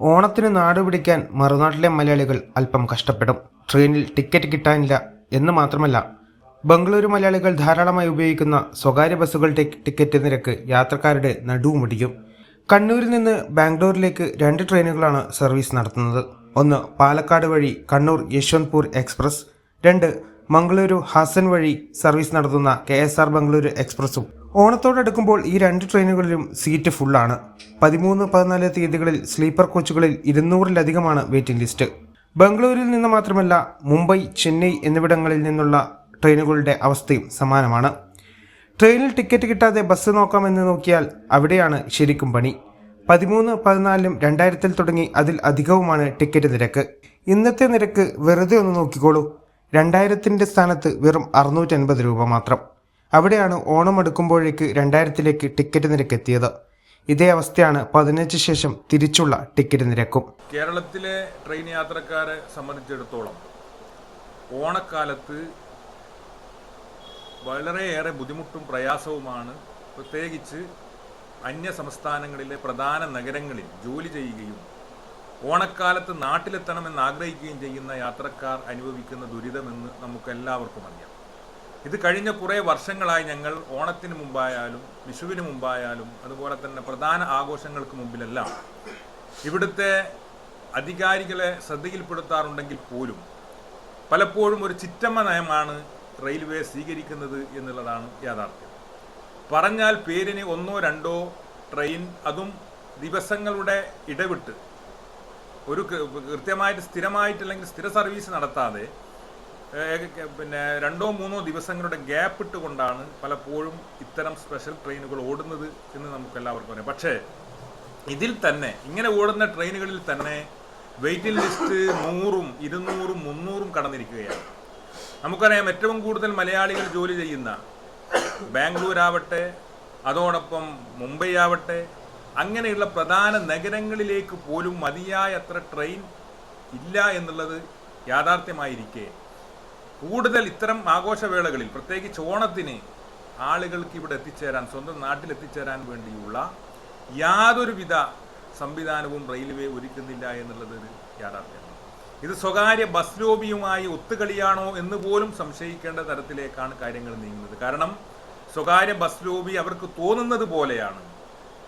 ഓണത്തിന് നാട് പിടിക്കാൻ മറുനാട്ടിലെ മലയാളികൾ അല്പം കഷ്ടപ്പെടും. ട്രെയിനിൽ ടിക്കറ്റ് കിട്ടാനില്ല എന്ന് മാത്രമല്ല ബംഗളൂരു മലയാളികൾ ധാരാളമായി ഉപയോഗിക്കുന്ന സ്വകാര്യ ബസ്സുകളുടെ ടിക്കറ്റ് നിരക്ക് യാത്രക്കാരുടെ നടുവുമുടിയും കണ്ണൂരിൽ നിന്ന് ബാംഗ്ലൂരിലേക്ക് രണ്ട് ട്രെയിനുകളാണ് സർവീസ് നടത്തുന്നത്. ഒന്ന് പാലക്കാട് വഴി കണ്ണൂർ യശ്വന്ത്പൂർ എക്സ്പ്രസ് രണ്ട് മംഗളൂരു ഹാസൻ വഴി സർവീസ് നടത്തുന്ന കെ എസ് ആർ ബംഗളൂരു എക്സ്പ്രസും. ഓണത്തോടടുക്കുമ്പോൾ ഈ രണ്ട് ട്രെയിനുകളിലും സീറ്റ് ഫുള്ളാണ്. പതിമൂന്ന് പതിനാല് തീയതികളിൽ സ്ലീപ്പർ കോച്ചുകളിൽ ഇരുന്നൂറിലധികമാണ് വെയിറ്റിംഗ് ലിസ്റ്റ്. ബംഗളൂരിൽ നിന്ന് മാത്രമല്ല മുംബൈ ചെന്നൈ എന്നിവിടങ്ങളിൽ നിന്നുള്ള ട്രെയിനുകളുടെ അവസ്ഥയും സമാനമാണ്. ട്രെയിനിൽ ടിക്കറ്റ് കിട്ടാതെ ബസ് നോക്കാമെന്ന് നോക്കിയാൽ അവിടെയാണ് ശരിക്കും പണി. പതിമൂന്ന് പതിനാലിലും രണ്ടായിരത്തിൽ തുടങ്ങി അതിൽ അധികവുമാണ് ടിക്കറ്റ് നിരക്ക്. ഇന്നത്തെ നിരക്ക് വെറുതെ ഒന്ന് നോക്കിക്കോളൂ. രണ്ടായിരത്തിന്റെ സ്ഥാനത്ത് വെറും അറുന്നൂറ്റൻപത് രൂപ മാത്രം. അവിടെയാണ് ഓണം അടുക്കുമ്പോഴേക്ക് രണ്ടായിരത്തിലേക്ക് ടിക്കറ്റ് നിരക്ക് എത്തിയത് ഇതേ അവസ്ഥയാണ് പതിനഞ്ച് ശേഷം തിരിച്ചുള്ള ടിക്കറ്റ് നിരക്കും. കേരളത്തിലെ ട്രെയിൻ യാത്രക്കാരെ സംബന്ധിച്ചിടത്തോളം ഓണക്കാലത്ത് വളരെയേറെ ബുദ്ധിമുട്ടും പ്രയാസവുമാണ്. പ്രത്യേകിച്ച് അന്യ സംസ്ഥാനങ്ങളിലെ പ്രധാന നഗരങ്ങളിൽ ജോലി ചെയ്യുകയും ഓണക്കാലത്ത് നാട്ടിലെത്തണമെന്ന് ആഗ്രഹിക്കുകയും ചെയ്യുന്ന യാത്രക്കാർ അനുഭവിക്കുന്ന ദുരിതമെന്ന് നമുക്കെല്ലാവർക്കും അറിയാം. ഇത് കഴിഞ്ഞ കുറേ വർഷങ്ങളായി ഞങ്ങൾ ഓണത്തിന് മുമ്പായാലും വിഷുവിന് മുമ്പായാലും അതുപോലെ തന്നെ പ്രധാന ആഘോഷങ്ങൾക്ക് മുമ്പിലെല്ലാം ഇവിടുത്തെ അധികാരികളെ ശ്രദ്ധയിൽപ്പെടുത്താറുണ്ടെങ്കിൽ പോലും പലപ്പോഴും ഒരു ചിറ്റമ്മ നയമാണ് റെയിൽവേ സ്വീകരിക്കുന്നത് എന്നുള്ളതാണ് യാഥാർത്ഥ്യം. പറഞ്ഞാൽ പേരിന് ഒന്നോ രണ്ടോ ട്രെയിൻ അതും ദിവസങ്ങളുടെ ഇടവിട്ട് ഒരു കൃത്യമായിട്ട് സ്ഥിരമായിട്ടില്ലെങ്കിൽ സ്ഥിര സർവീസ് നടത്താതെ പിന്നെ രണ്ടോ മൂന്നോ ദിവസങ്ങളുടെ ഗ്യാപ്പ് ഇട്ടുകൊണ്ടാണ് പലപ്പോഴും ഇത്തരം സ്പെഷ്യൽ ട്രെയിനുകൾ ഓടുന്നത് എന്ന് നമുക്ക് എല്ലാവർക്കും അറിയാം. പക്ഷേ ഇതിൽ തന്നെ ഇങ്ങനെ ഓടുന്ന ട്രെയിനുകളിൽ തന്നെ വെയിറ്റിംഗ് ലിസ്റ്റ് നൂറും ഇരുന്നൂറും മുന്നൂറും കടന്നിരിക്കുകയാണ്. നമുക്കറിയാം ഏറ്റവും കൂടുതൽ മലയാളികൾ ജോലി ചെയ്യുന്ന ബാംഗ്ലൂർ ആവട്ടെ അതോടൊപ്പം മുംബൈ ആവട്ടെ അങ്ങനെയുള്ള പ്രധാന നഗരങ്ങളിലേക്ക് പോലും മതിയായ അത്ര ട്രെയിൻ ഇല്ല എന്നുള്ളത് യാഥാർത്ഥ്യമായിരിക്കെ. കൂടുതൽ ഇത്തരം ആഘോഷവേളകളിൽ പ്രത്യേകിച്ച് ഓണത്തിന് ആളുകൾക്ക് ഇവിടെ എത്തിച്ചേരാൻ സ്വന്തം നാട്ടിൽ എത്തിച്ചേരാൻ വേണ്ടിയുള്ള യാതൊരുവിധ സംവിധാനവും റെയിൽവേ ഒരുക്കുന്നില്ല എന്നുള്ളത് യാഥാർത്ഥ്യമാണ്. ഇത് സ്വകാര്യ ബസ് ലോബിയുമായി ഒത്തുകളിയാണോ എന്ന് പോലും സംശയിക്കേണ്ട തരത്തിലേക്കാണ് കാര്യങ്ങൾ നീങ്ങുന്നത്. കാരണം സ്വകാര്യ ബസ് ലോബി അവർക്ക് തോന്നുന്നത് പോലെയാണ്.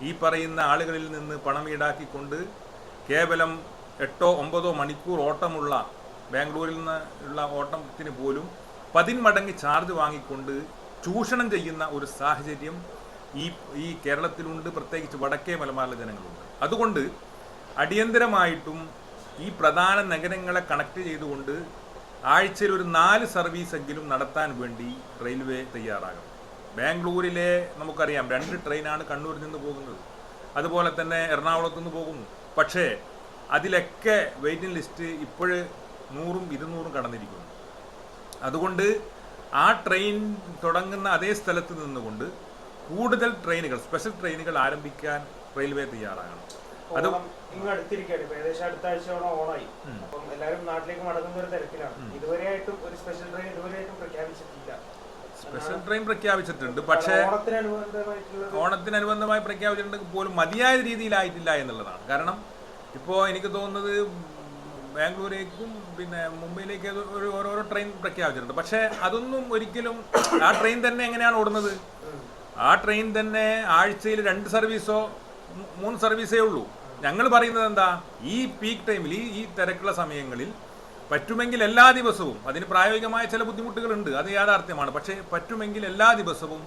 ഈ പറയുന്ന ആളുകളിൽ നിന്ന് പണം ഈടാക്കിക്കൊണ്ട് കേവലം എട്ടോ ഒമ്പതോ മണിക്കൂർ ഓട്ടമുള്ള ബാംഗ്ലൂരിൽ നിന്ന് ഉള്ള ഓട്ടത്തിന് പോലും പതിന്മടങ്ങ് ചാർജ് വാങ്ങിക്കൊണ്ട് ചൂഷണം ചെയ്യുന്ന ഒരു സാഹചര്യം ഈ ഈ കേരളത്തിലുണ്ട്. പ്രത്യേകിച്ച് വടക്കേ മലബാറിലെ ജനങ്ങളുണ്ട്. അതുകൊണ്ട് അടിയന്തരമായിട്ടും ഈ പ്രധാന നഗരങ്ങളെ കണക്ട് ചെയ്തുകൊണ്ട് ആഴ്ചയിൽ ഒരു നാല് സർവീസെങ്കിലും നടത്താൻ വേണ്ടി റെയിൽവേ തയ്യാറാകണം. ബാംഗ്ലൂരിലെ നമുക്കറിയാം രണ്ട് ട്രെയിനാണ് കണ്ണൂരിൽ നിന്ന് പോകുന്നത്. അതുപോലെ തന്നെ എറണാകുളത്ത് നിന്ന് പോകുന്നു. പക്ഷേ അതിലൊക്കെ വെയിറ്റിംഗ് ലിസ്റ്റ് ഇപ്പോഴ് നൂറും ഇരുന്നൂറും കടന്നിരിക്കുന്നു. അതുകൊണ്ട് ആ ട്രെയിൻ തുടങ്ങുന്ന അതേ സ്ഥലത്ത് നിന്നുകൊണ്ട് കൂടുതൽ ട്രെയിനുകൾ സ്പെഷ്യൽ ട്രെയിനുകൾ ആരംഭിക്കാൻ റെയിൽവേ തയ്യാറാകണം. അത് ഓണം ഇങ്ങ് അടുത്തിരിക്കുകയാണ് ഇപ്പൊ ഏകദേശം അടുത്ത ആഴ്ച ഓണം ഓണായി അപ്പം എല്ലാവരും നാട്ടിലേക്ക് മടങ്ങുന്ന ഒരു തിരക്കിലാണ്. ഇതുവരെയായിട്ടും ഒരു സ്പെഷ്യൽ ട്രെയിൻ ഇതുവരെയായിട്ടും പ്രഖ്യാപിച്ചിട്ടില്ല. സ്പെഷ്യൽ ട്രെയിൻ പ്രഖ്യാപിച്ചിട്ടുണ്ട്. പക്ഷേ ഓണത്തിനനുബന്ധമായി പ്രഖ്യാപിച്ചിട്ടുണ്ടെങ്കിൽ പോലും മതിയായ രീതിയിലായിട്ടില്ല എന്നുള്ളതാണ്. കാരണം ഇപ്പോൾ എനിക്ക് തോന്നുന്നത് ബാംഗ്ലൂരേക്കും പിന്നെ മുംബൈയിലേക്ക് ഒരു ഓരോരോ ട്രെയിൻ പ്രഖ്യാപിച്ചിട്ടുണ്ട്. പക്ഷേ അതൊന്നും ഒരിക്കലും ആ ട്രെയിൻ തന്നെ എങ്ങനെയാണ് ഓടുന്നത്? ആ ട്രെയിൻ തന്നെ ആഴ്ചയിൽ രണ്ട് സർവീസോ മൂന്ന് സർവീസേ ഉള്ളൂ. ഞങ്ങൾ പറയുന്നത് എന്താ? ഈ പീക്ക് ടൈമിൽ ഈ ഈ തിരക്കുള്ള സമയങ്ങളിൽ പറ്റുമെങ്കിൽ എല്ലാ ദിവസവും അതിന് പ്രായോഗികമായ ചില ബുദ്ധിമുട്ടുകളുണ്ട് അത് യാഥാർത്ഥ്യമാണ്. പക്ഷേ പറ്റുമെങ്കിൽ എല്ലാ ദിവസവും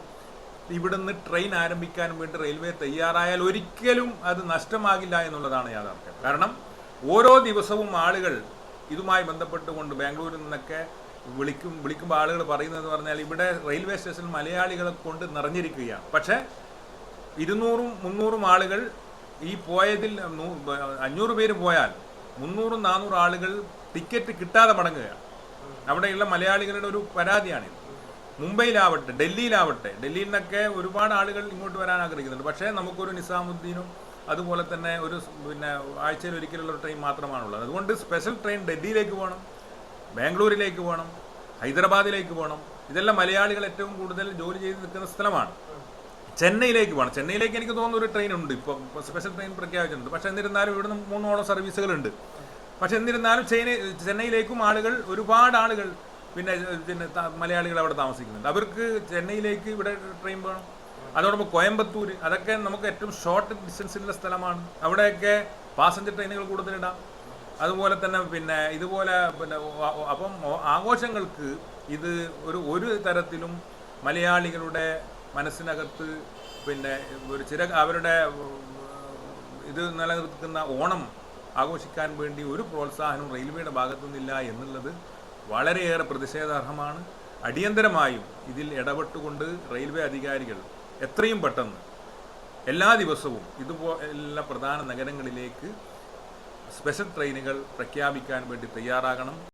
ഇവിടുന്ന് ട്രെയിൻ ആരംഭിക്കാൻ വേണ്ടി റെയിൽവേ തയ്യാറായാൽ ഒരിക്കലും അത് നഷ്ടമാകില്ല എന്നുള്ളതാണ് യാഥാർത്ഥ്യം. കാരണം ഓരോ ദിവസവും ആളുകൾ ഇതുമായി ബന്ധപ്പെട്ടുകൊണ്ട് ബാംഗ്ലൂരിൽ നിന്നൊക്കെ വിളിക്കും വിളിക്കുമ്പോൾ ആളുകൾ പറയുന്നതെന്ന് പറഞ്ഞാൽ ഇവിടെ റെയിൽവേ സ്റ്റേഷനിൽ മലയാളികളെ കൊണ്ട് നിറഞ്ഞിരിക്കുകയാണ്. പക്ഷേ ഇരുന്നൂറും മുന്നൂറും ആളുകൾ ഈ പോയതിൽ അഞ്ഞൂറ് പേര് പോയാൽ മുന്നൂറും നാനൂറ് ആളുകൾ ടിക്കറ്റ് കിട്ടാതെ മടങ്ങുകയാണ്. അവിടെയുള്ള മലയാളികളുടെ ഒരു പരാതിയാണിത് മുംബൈയിലാവട്ടെ ഡൽഹിയിലാവട്ടെ ഡൽഹിയിൽ നിന്നൊക്കെ ഒരുപാട് ആളുകൾ ഇങ്ങോട്ട് വരാൻ ആഗ്രഹിക്കുന്നുണ്ട്. പക്ഷേ നമുക്കൊരു നിസാമുദ്ദീനും അതുപോലെ തന്നെ ഒരു പിന്നെ ആഴ്ചയിൽ ഒരിക്കലുള്ള ഒരു ട്രെയിൻ മാത്രമാണുള്ളത്. അതുകൊണ്ട് സ്പെഷ്യൽ ട്രെയിൻ ഡൽഹിയിലേക്ക് പോകണം ബാംഗ്ലൂരിലേക്ക് പോകണം ഹൈദരാബാദിലേക്ക് പോകണം. ഇതെല്ലാം മലയാളികൾ ഏറ്റവും കൂടുതൽ ജോലി ചെയ്ത് നിൽക്കുന്ന സ്ഥലമാണ്. ചെന്നൈയിലേക്ക് പോകണം. ചെന്നൈയിലേക്ക് എനിക്ക് തോന്നുന്ന ഒരു ട്രെയിൻ ഉണ്ട് ഇപ്പോൾ സ്പെഷ്യൽ ട്രെയിൻ പ്രഖ്യാപിച്ചിട്ടുണ്ട്. പക്ഷേ എന്നിരുന്നാലും ഇവിടുന്ന് മൂന്നോളം സർവീസുകളുണ്ട് പക്ഷേ എന്നിരുന്നാലും ചെന്നൈ ചെന്നൈയിലേക്കും ആളുകൾ ഒരുപാട് ആളുകൾ പിന്നെ പിന്നെ മലയാളികൾ അവിടെ താമസിക്കുന്നുണ്ട്. അവർക്ക് ചെന്നൈയിലേക്ക് ഇവിടെ ട്രെയിൻ വേണം അതോടൊപ്പം കോയമ്പത്തൂർ അതൊക്കെ നമുക്ക് ഏറ്റവും ഷോർട്ട് ഡിസ്റ്റൻസിലുള്ള സ്ഥലമാണ്. അവിടെയൊക്കെ പാസഞ്ചർ ട്രെയിനുകൾ കൂടുതലിടാം. അതുപോലെ തന്നെ പിന്നെ ഇതുപോലെ പിന്നെ അപ്പം ആഘോഷങ്ങൾക്ക് ഇത് ഒരു ഒരു തരത്തിലും മലയാളികളുടെ മനസ്സിനകത്ത് പിന്നെ ഒരു ചില അവരുടെ ഇത് നിലനിർത്തുന്ന ഓണം ആഘോഷിക്കാൻ വേണ്ടി ഒരു പ്രോത്സാഹനവും റെയിൽവേയുടെ ഭാഗത്തു നിന്നില്ല എന്നുള്ളത് വളരെയേറെ പ്രതിഷേധാർഹമാണ്. അടിയന്തരമായും ഇതിൽ ഇടപെട്ടുകൊണ്ട് റെയിൽവേ അധികാരികൾ എത്രയും പെട്ടെന്ന് എല്ലാ ദിവസവും ഇതുപോലുള്ള പ്രധാന നഗരങ്ങളിലേക്ക് സ്പെഷ്യൽ ട്രെയിനുകൾ പ്രഖ്യാപിക്കാൻ വേണ്ടി തയ്യാറാകണം.